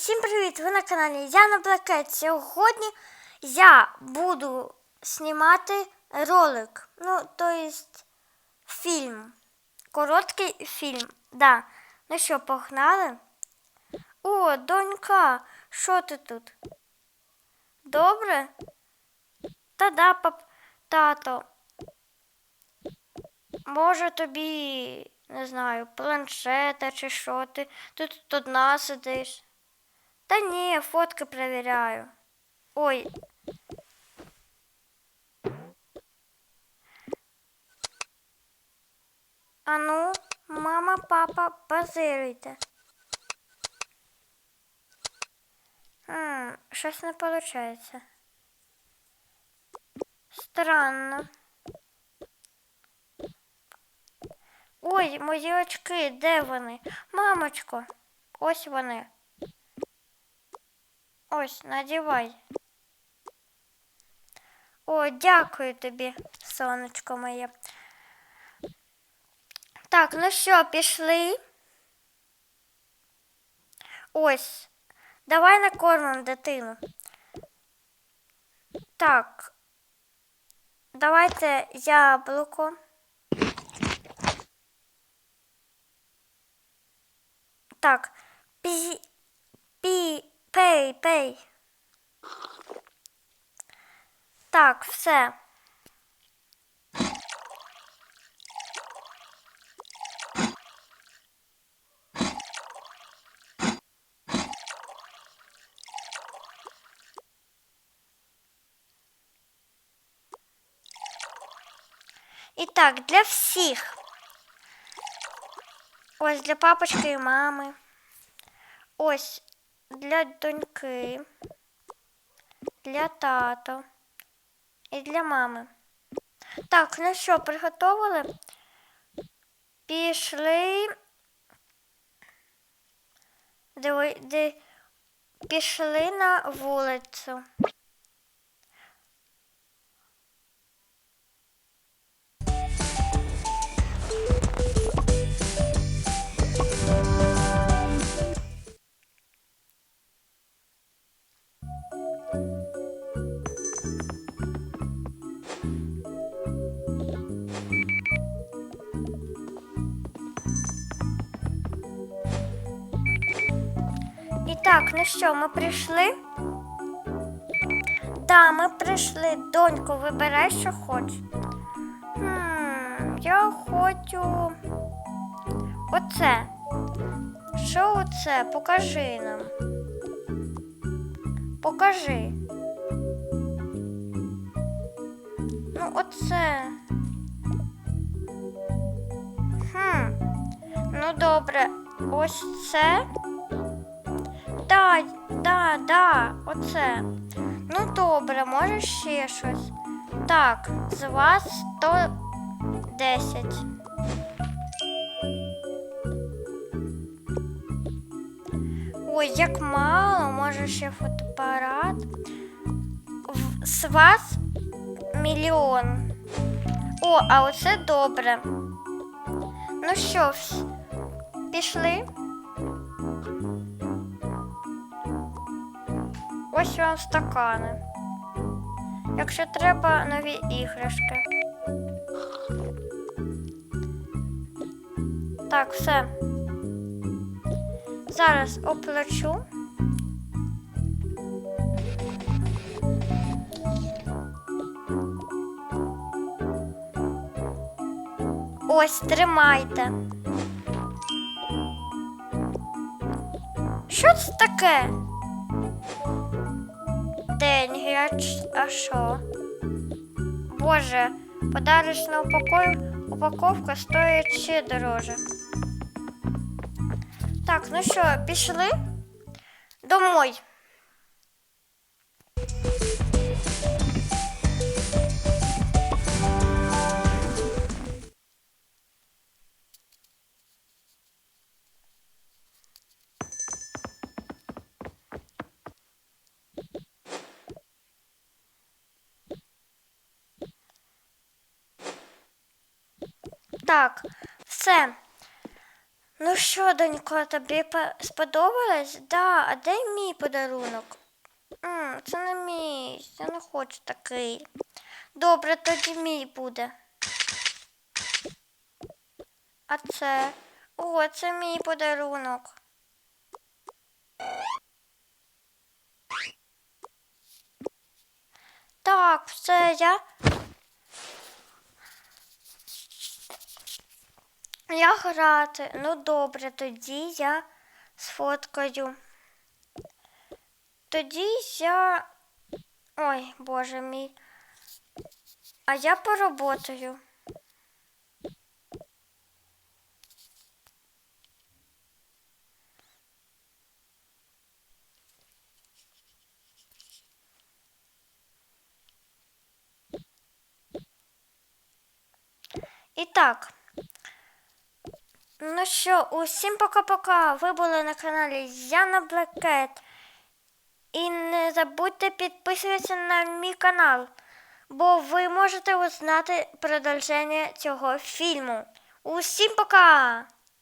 Всім привіт! Ви на каналі Яна Блакет. Сьогодні я буду знімати ролик. Ну, то есть фільм. Короткий фільм. Да. Ну що, погнали? О, донька, що ти тут? Добре? Та да, пап, тато. Може тобі, не знаю, планшета чи що ти тут одна сидиш. Та ні, фотки перевіряю. Ой. А ну, мама, папа, позируйте. Хм, щось не виходить. Странно. Ой, мої очки, де вони? Мамочко, ось вони. Ось, надівай. О, дякую тобі, сонечко моє. Так, ну що, пішли? Ось. Давай накормимо дитину. Так. Давайте яблуко. Так. Пі... Пі... Пей, пей. Так, все. І так, для всіх. Ось для папочки і мами. Ось для доньки, для тата і для мами. Так, ну що, приготовили? Пішли. Диви, ди, пішли на вулицю. І так, ну що, ми прийшли? Да, ми прийшли. Доньку, вибирай, що хочеш. Я хочу. Оце. Що оце? Покажи нам. Покажи. Ну, оце. Хм. Ну, добре. Ось це. Да, да, да, оце. Ну добре, може ще щось. Так, з вас 110. Ой, як мало, може ще фотоапарат. З вас мільйон. О, а оце добре. Ну що, пішли? Ось вам стакани. Якщо треба нові іграшки. Так, все. Зараз оплачу. Ось тримайте. Що це таке? Деньги, а що? Боже, подарочна упаков... упаковка стоїть ще дороже. Так, ну що, пішли? Домой. Так, все. Ну що, донько, тобі сподобалось? Да, а де мій подарунок? М, це не мій, я не хочу такий. Добре, тоді мій буде. А це? О, це мій подарунок. Так, все, я. Я грати. Ну добре, тоді я сфоткаю. Тоді я. Ой, боже мій. А я поработаю. І так. Ну що, усім пока-пока. Ви були на каналі Яна Блекет. І не забудьте підписуватися на мій канал, бо ви можете узнати продовження цього фільму. Усім пока!